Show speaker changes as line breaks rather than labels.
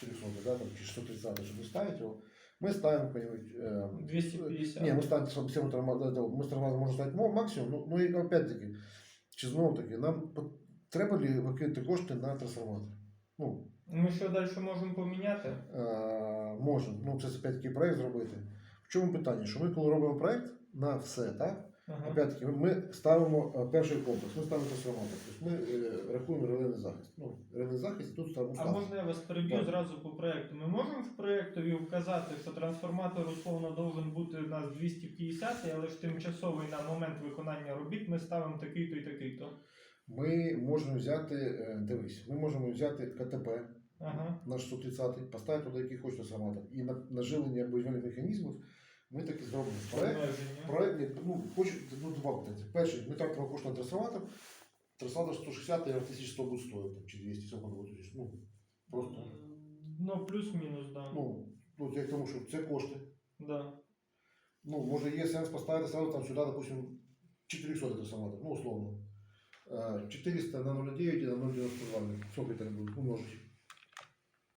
400, да, там, чи 630, чтобы ставить его, мы ставим какой-нибудь... э,
250.
Не, мы ставим, чтобы всем тормоза, мы с тормоза можем ставити мо- максимум, ну, ну і опять-таки, чи знову таки, нам по- треба ли викидати кошти на трансформатор? Ну,
Ми що далі можемо поміняти?
е, можемо, ну це опять-таки проект зробити. В чому питання? Що ми коли робимо проект на все, так?
Ага.
Опять-таки, ми ставимо е, перший комплекс, ми ставимо трансформатор. Тобто ми е, рахуємо релейний захист. Ну, релейний захист, тут ставимо
А можна я вас переб'ю
Так.
зразу по проекту? Ми можемо в проєктові вказати, що трансформатор условно должен бути у нас 250, але ж тимчасовий на момент виконання робіт ми ставимо такий-то і такий-то.
Ми можемо взяти, е, дивись, ми можемо взяти КТП,
Ага.
наш 130, поставити туди який хоче трансформатор. І на, на живлення будівельних механізмів ми так і зробимо. Проект, проект, ну, хочу, ну, два питання. Перший, ми тратимо кошти на трансформатор, трансформатор 160, я 1100 будет стоить, там, чи 200, сколько будет тысяч. Ну, просто,
Ну, плюс-мінус, да.
ну, ну, я к тому, що це кошти.
да.
Ну, може, є сенс поставити сразу там сюди, допустим, 400 трансформатор, ну, условно. Е, 400 на 0,9 і на 0,92. Сколько это будет умножить?